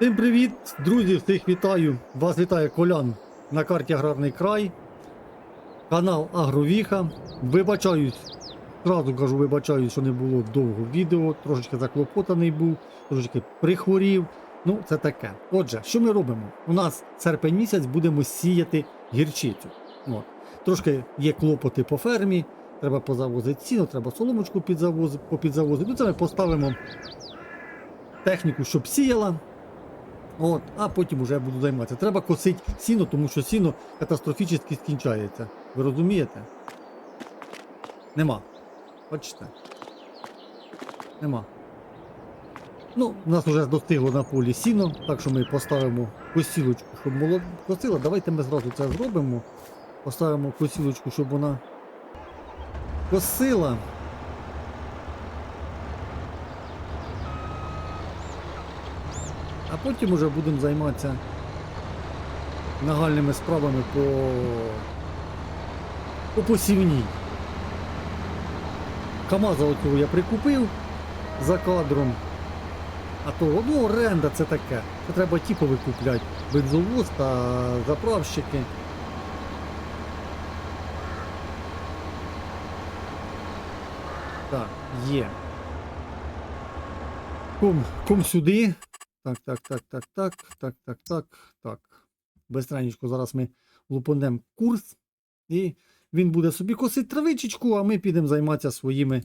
Всім привіт, друзі, всіх вітаю. Вас вітає Колян на карті Аграрний край. Канал Агровіха. Вибачаюсь, зразу кажу, вибачаюсь, що не було довго відео, трошечки заклопотаний був, трошечки прихворів. Ну, це таке. Отже, що ми робимо? У нас серпень місяць будемо сіяти гірчицю. От. Трошки є клопоти по фермі, треба позавозити сіно, треба соломочку підзавози, попідзавозити. Ну, це ми поставимо техніку, щоб сіяла. От, а потім вже буду займатися. Треба косити сіно, тому що сіно катастрофічно скінчається. Ви розумієте? Нема. Бачите? Нема. Ну, у нас вже достигло на полі сіно, так що ми поставимо косілочку, щоб молод... косила. Давайте ми зразу це зробимо. Поставимо косілочку, щоб вона косила. Потім уже будемо займатися нагальними справами по, по посівній. Камаза оцього я прикупив за кадром. А то ну, оренда це таке. Це треба типу викупляти. Бензовоз та заправщики. Так, є. Ком, ком сюди. Так, так, так, так, так, так, так, так, так. Безстранічко зараз ми лупанемо курс. І він буде собі косити травичечку, а ми підемо займатися своїми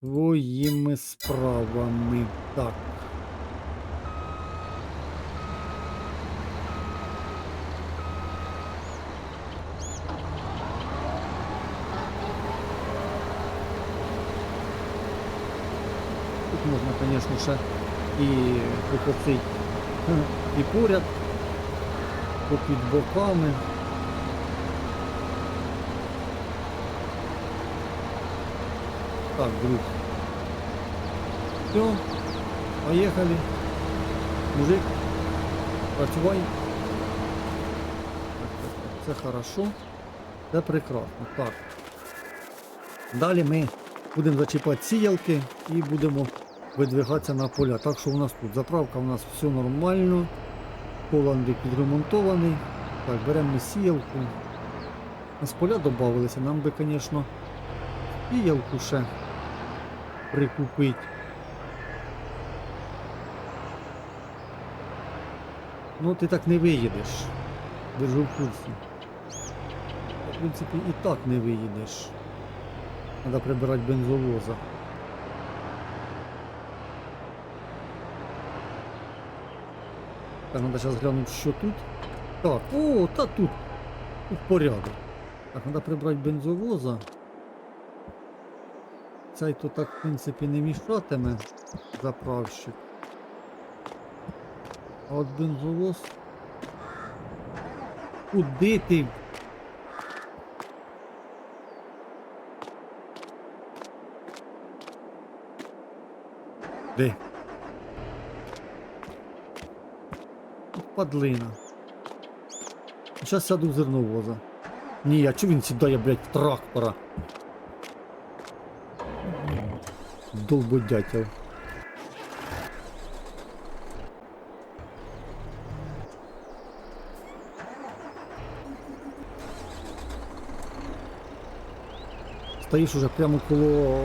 своїми справами. Так. Тут можна, звісно, ще і е, і поряд, попід боками. Так, друг. Все, поїхали. Мужик, працювай. Це хорошо. Це прекрасно. Так. Далі ми будемо зачіпати сіялки і будемо видвигатися на поля. Так що у нас тут заправка у нас все нормально. Поландик підремонтований. Так, беремо сіялку. У нас поля додавалися, нам би, звісно, сіялку ще прикупити. Ну ти так не виїдеш. Держу в курсі. В принципі, і так не виїдеш. Треба прибирати бензовоза. Так, треба зараз глянути, що тут. Так, о, та тут. Тут порядок. Так, треба прибрати бензовоза. Цей то так, в принципі, не мішатиме заправщик. А от бензовоз. Куди ти? Де? Падлина. Зараз сяду в зерновоза. Ні, а чого він сідає, блядь, в трактора? Долбодятел. Стоїш уже прямо коло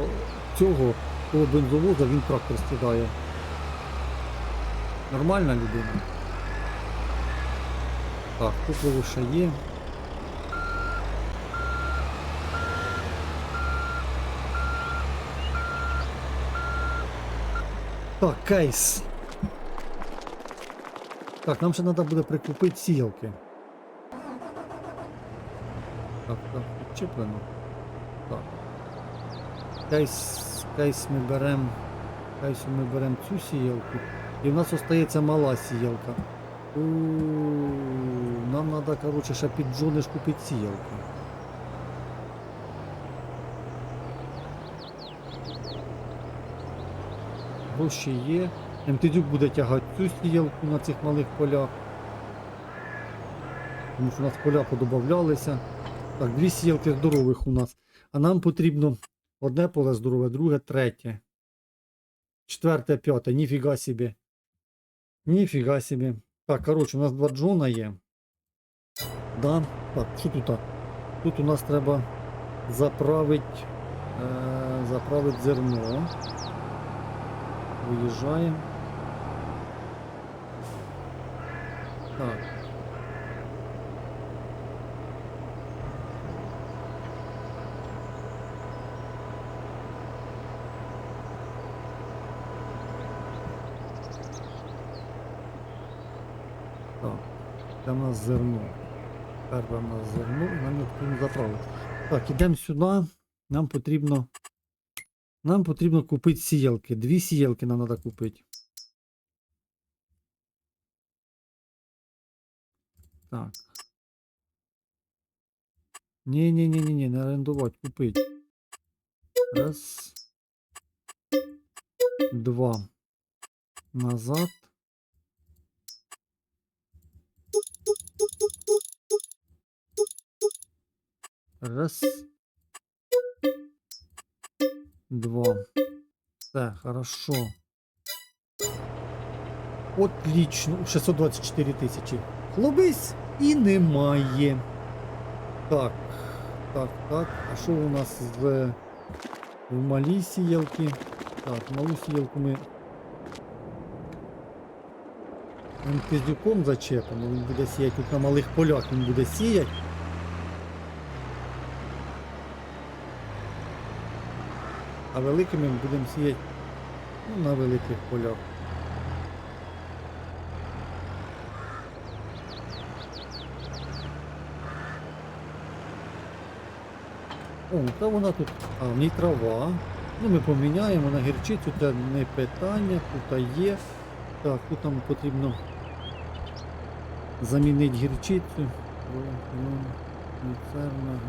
цього, коло бензовоза, він трактор стидає. Нормальна людина. Так, топливо ще є. Так, кейс. Так, нам ще треба буде прикупити сіялки. Так, так, підчеплено. Так. Кейс, кейс ми беремо. Кейсу ми беремо цю сіялку. І в нас остається мала сіялка. У, Нам треба, коротше, ще під джониш купити сіялку. Гроші є. МТДюк буде тягати цю сіялку на цих малих полях. Тому що у нас поля подобавлялися. Так, дві сіялки здорових у нас. А нам потрібно одне поле здорове, друге, третє. Четверте, п'яте, ніфіга собі. Ніфіга собі. Так, коротше, у нас два джона є. Да. Так, що тут? а? Тут у нас треба заправити е, заправити зерно. Виїжджаємо. Так, це нас зерно. Перше нас зерно, і нам необхідно заправити. Так, ідемо сюди. Нам потрібно. Нам потрібно купити сіялки. Дві сіялки нам треба купити. Так. ні ні ні ні ні не орендувати, купити. Раз. Два. Назад. Раз. Два. Так, хорошо. Отлично. 624 тисячі. Хлобись і немає. Так. Так, так. А що у нас з в малій сіялки? Так, малу сіялку ми МТЗюком зачепимо. Він буде сіяти тут на малих полях, він буде сіяти. А великими ми будемо сіяти ну, на великих полях. О, та вона тут. А, в ній трава. Ну, ми поміняємо на гірчицю, це не питання, тут є. Так, тут нам потрібно замінити гірчицю. О, ну,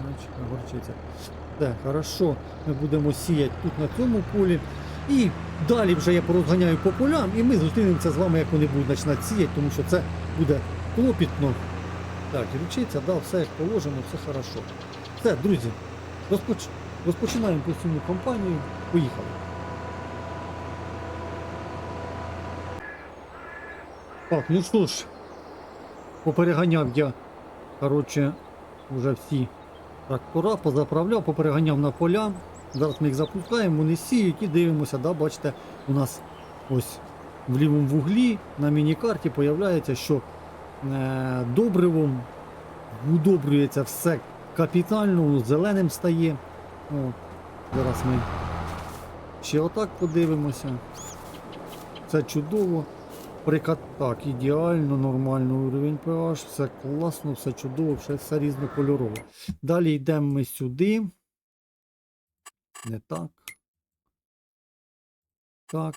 гречка, горчиця. Так, хорошо. Ми будемо сіяти тут на цьому полі. І далі вже я порозганяю по полям, і ми зустрінемося з вами, як вони будуть починати сіяти, тому що це буде клопітно. Так, гірчиця, да, все як положено, все хорошо. Все, друзі, розпоч... розпочинаємо постійну кампанію. Поїхали. Так, ну що ж, попереганяв я, коротше, вже всі трактора, позаправляв, попереганяв на поля. Зараз ми їх запускаємо, вони сіють і дивимося, да, бачите, у нас ось в лівому вуглі на міні-карті появляється, що е, добривом удобрюється все капітально, зеленим стає. О, зараз ми ще отак подивимося. Це чудово. Прикат так, ідеально, нормально уровень pH, все класно, все чудово, все, все різнокольорово. Далі йдемо ми сюди. Не так. Так.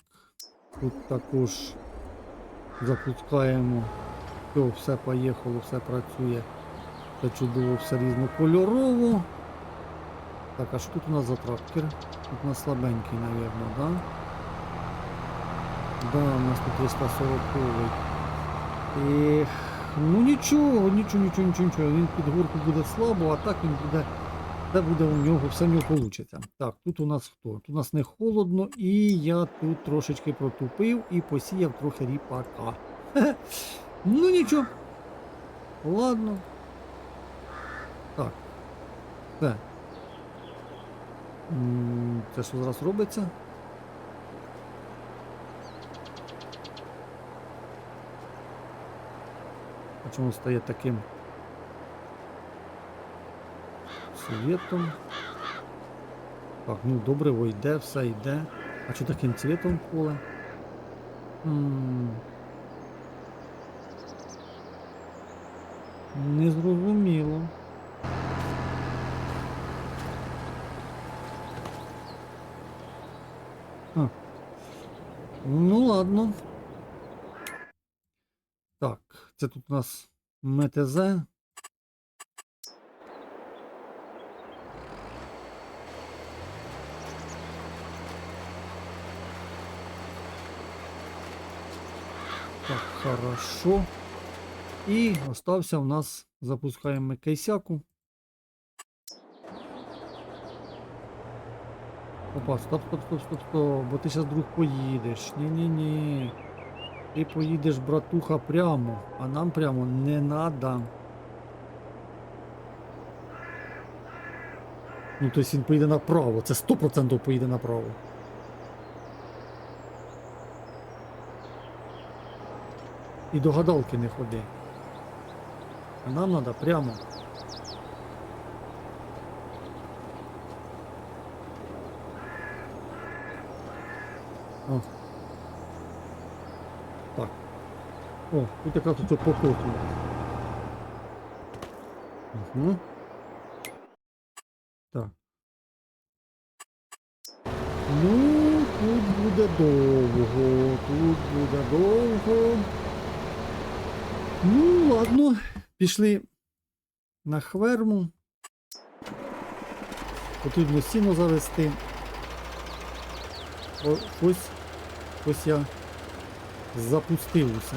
Тут також запускаємо. Все, все поїхало, все працює. Все чудово, все різнокольорово. Так, а що тут у нас за? Тут у нас слабенький, мабуть, да? Да, у нас тут 340 Ех, ну нічого, нічого, нічого, нічого, нічого. Він під горку буде слабо, а так він буде. Це буде у нього, все в нього вийде. Так, тут у нас хто? Тут у нас не холодно, і я тут трошечки протупив і посіяв трохи ріпака. Хе-хе. Ну нічого. Ладно. Так. Це що зараз робиться? Чому стає таким цветом? Так, ну добре, йде, все йде. А що таким цветом поле? М, Незрозуміло. Ну ладно. Це тут у нас МТЗ. Так, хорошо. І остався у нас, запускаємо кейсяку. Опа, стоп, стоп, стоп, стоп, стоп, бо ти зараз вдруг поїдеш. Ні-ні-ні. Ти поїдеш, братуха, прямо, а нам прямо не надо. Ну, тобто він поїде направо, це 100% поїде направо. І до гадалки не ходи. А нам треба прямо. О, тут якраз тут покоту. Угу. Так. Ну, тут буде довго, тут буде довго. Ну, ладно, пішли на хверму. Потрібно сіно завести. О, ось, ось я запустив усе.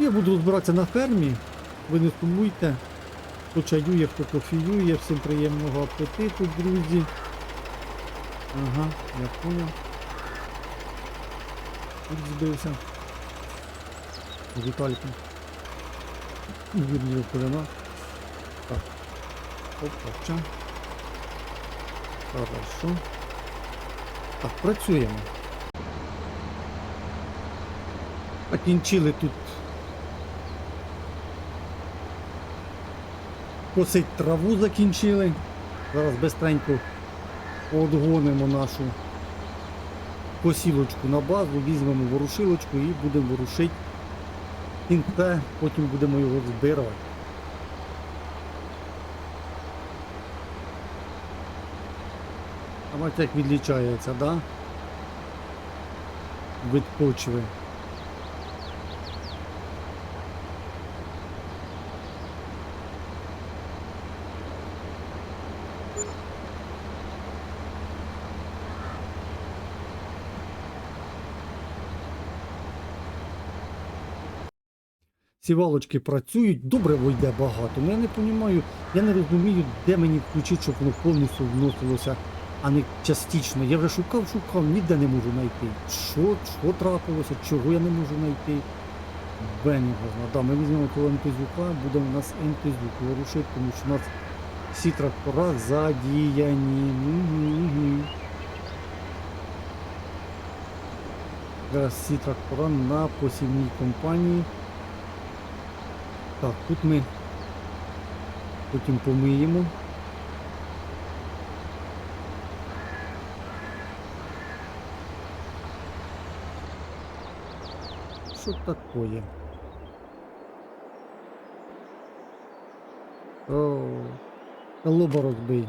Я буду розбиратися на фермі. Ви не сумуйте. Хто чаює, хто кофіює. Всім приємного апетиту, друзі. Ага, я понял. Тут збився. Віталька. Вірні коліна. Так. Опа, Хорошо. Так, працюємо. Закінчили тут косить траву закінчили. Зараз бистренько одгонимо нашу посілочку на базу, візьмемо ворушилочку і будемо ворушити кінце, потім будемо його збирати. А бачите, як відлічається, да? Від почви. Сівалочки працюють, добре йде багато. Ну я не розумію, я не розумію, де мені включити, щоб воно повністю вносилося, а не частично. Я вже шукав, шукав, ніде не можу знайти. Що, що трапилося, чого я не можу знайти. Да, ми візьмемо того ентезюка, буде у нас ентезюк вирушити, тому що у нас всі трактора задіяні. Угу. Зараз всі трактора на посівній компанії. Так, тут ми потім помиємо. Що таке? О, лоба розбий.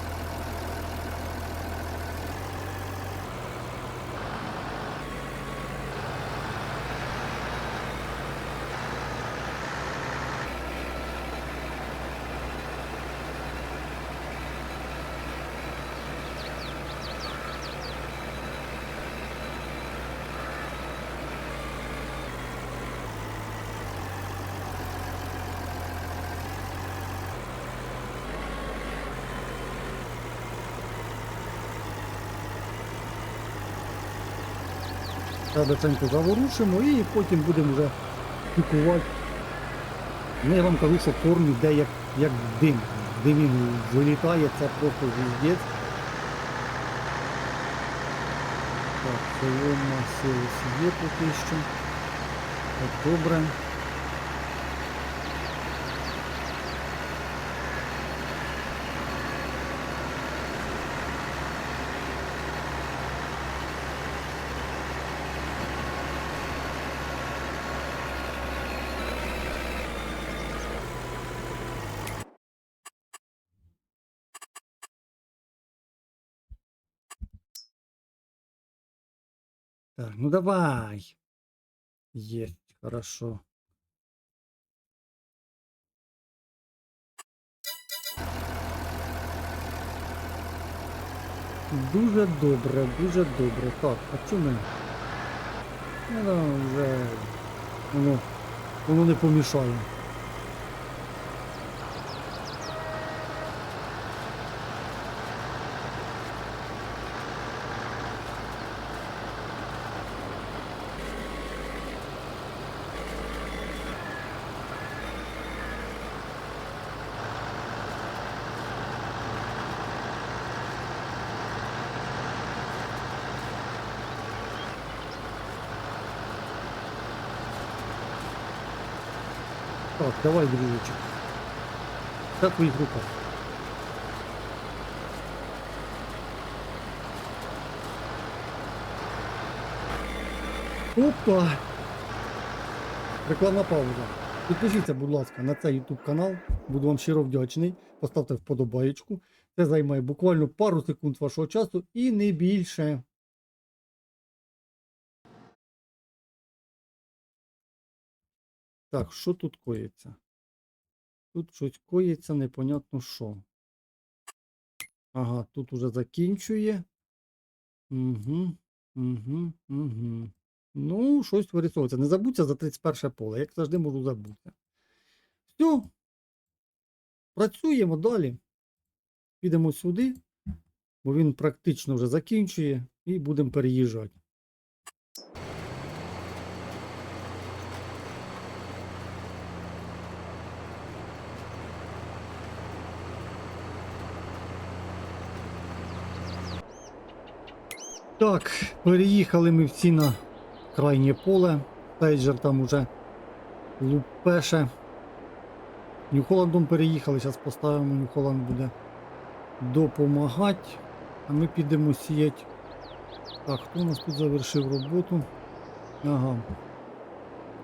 Радоченько заворушимо і потім будемо вже пікувати. Ну, я вам кажу, що корм йде як, як дим. Дим він вилітає, це просто звіздець. Так, солома сили сіє поки що. Так, добре. Так, ну давай. Есть, хорошо. Дуже добре, дуже добре. Так, а чому? Ну, вже воно воно не помішає. Так, давай, дружочек. Все в твоїх. Опа! Рекламна пауза. Підпишіться, будь ласка, на цей YouTube канал. Буду вам щиро вдячний. Поставте вподобаєчку. Це займає буквально пару секунд вашого часу і не більше. Так, що тут коїться? Тут щось коїться, непонятно що. Ага, тут уже закінчує. Угу, угу, угу. Ну, щось вирисовується. Не забудьте за 31 поле, як завжди можу забути. Все. Працюємо далі. Підемо сюди, бо він практично вже закінчує, і будемо переїжджати. Так, переїхали ми всі на крайнє поле. Пейджер там уже лупеше. Нью-Холландом переїхали, зараз поставимо, Нью-Холланд буде допомагати. А ми підемо сіяти. Так, хто у нас тут завершив роботу? Ага.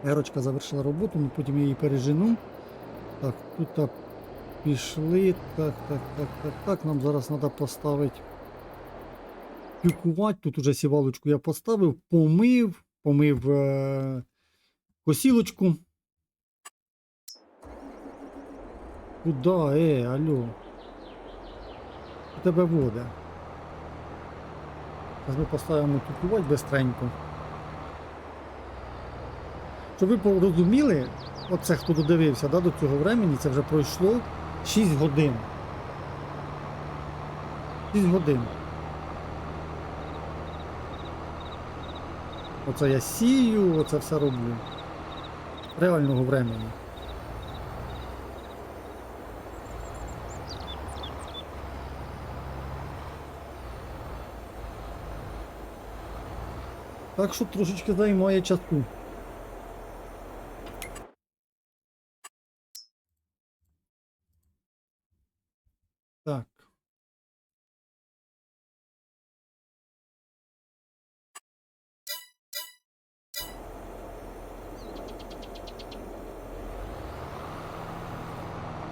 Ерочка завершила роботу, ну потім її пережену. Так, тут так, пішли. Так, так, так, так, так. Нам зараз треба поставити пікувати. Тут уже сівалочку я поставив, помив, помив е- косілочку. Куда, е, алло? У тебе вода. Зараз ми поставимо тукувати бистренько. Щоб ви порозуміли, оце хто додивився да, до цього времени, це вже пройшло 6 годин. 6 годин. Оце я сію, оце все роблю. Реального времени. Так що трошечки займає часу. Так.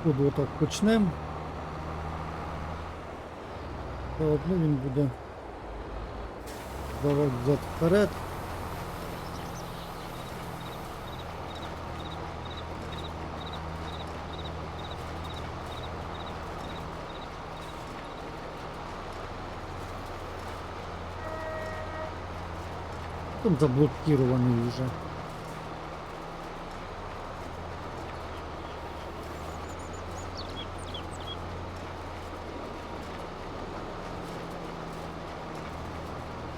Тут отак почнемо. Заодно він буде давати взад вперед. Там заблокирований вже.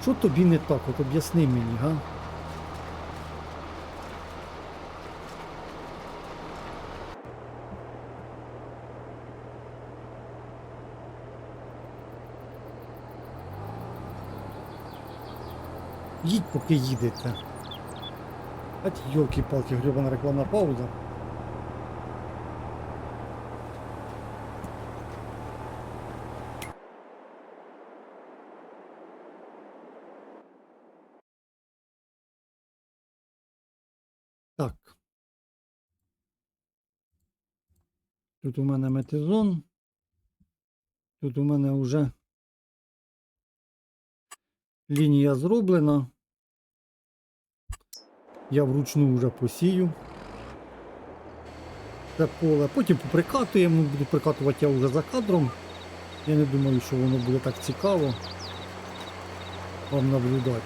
Що тобі не так? От об'ясни мені, га? Їдь, поки їдете. От йолки-палки, гребана рекламна пауза. Так. Тут у мене метизон. Тут у мене вже лінія зроблена. Я вручну вже посію. Це поле. Потім поприкатуємо, буду прикатувати я вже за кадром. Я не думаю, що воно буде так цікаво вам наблюдати.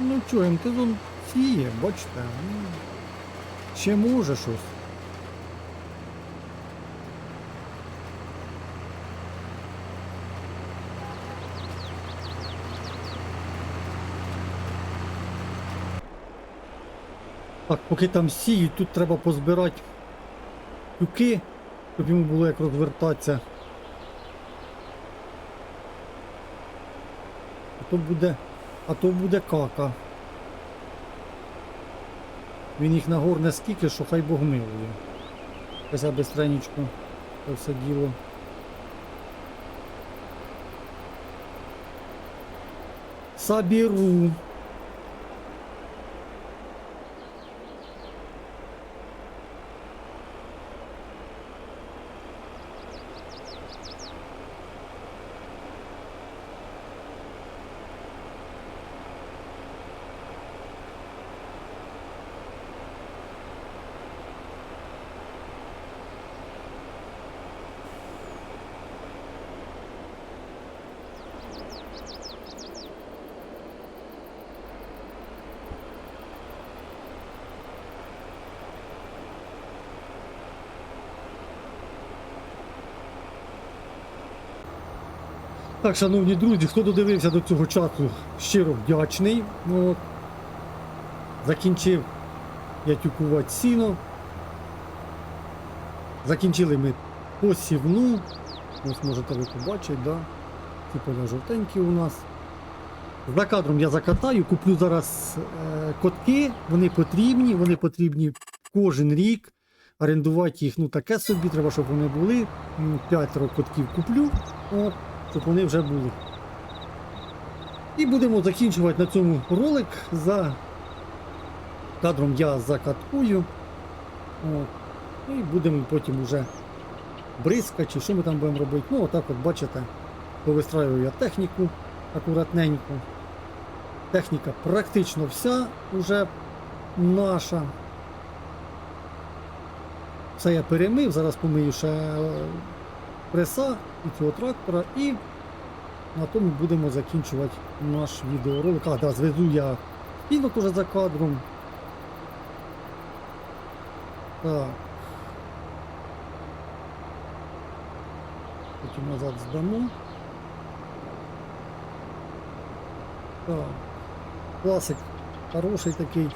Ну чого, МТ сіє, бачите. Ну, ще може щось. Так, поки там сіють, тут треба позбирати тюки, щоб йому було як розвертатися. А то буде. А то буде кака. Він їх нагорне скільки, що хай Бог милує. Хоча я бистренечко це все діло. Соберу. Так, шановні друзі, хто додивився до цього часу, щиро вдячний. Ну, От. Закінчив я тюкувати сіно. Закінчили ми посівну. Ось можете ви побачити, да? Ці поля жовтенькі у нас. За кадром я закатаю, куплю зараз е, котки, вони потрібні, вони потрібні кожен рік. Орендувати їх, ну таке собі, треба, щоб вони були. Ну, П'ятеро котків куплю. От щоб вони вже були. І будемо закінчувати на цьому ролик. За кадром я закаткую. І будемо потім вже бризкати, чи що ми там будемо робити. Ну, отак от бачите, повистраюю я техніку акуратненько. Техніка практично вся вже наша. Все я перемив, зараз помию ще е, преса і цього трактора і на тому будемо закінчувати наш відеоролик. А, да, звезу я пінок уже за кадром. Так. Потім назад здамо. Так. Класик хороший такий.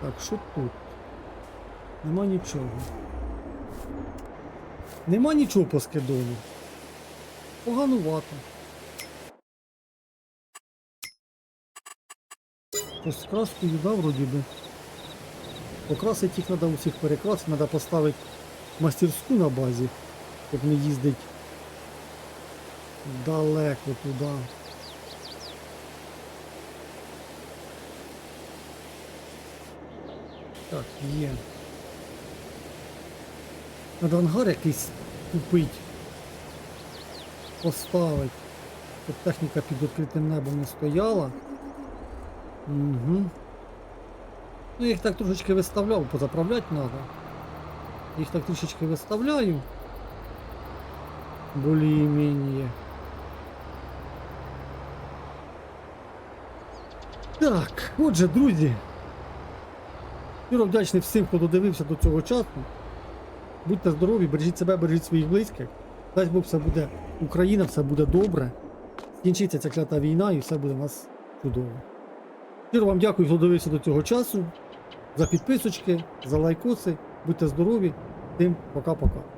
Так, що тут? Нема нічого. Нема нічого по скидону. Поганувато. Ось з краскою, да, вроді би. Покрасити їх треба усіх перекрасити, треба поставити мастерську на базі, щоб не їздить далеко туди. Так, є. Надо ангар якийсь купити. Поставити. Щоб техніка під відкритим небом не стояла. Угу. Ну, їх так трошечки виставляв, позаправляти треба. Їх так трішечки виставляю. Более-менее. Так, отже, друзі. Щиро вдячний всім, хто додивився до цього часу. Будьте здорові, бережіть себе, бережіть своїх близьких. Дай Бог все буде Україна, все буде добре. Скінчиться ця клята війна і все буде у нас чудово. Щиро вам дякую, що дивився до цього часу. За підписочки, за лайкоси. Будьте здорові. Всім пока-пока.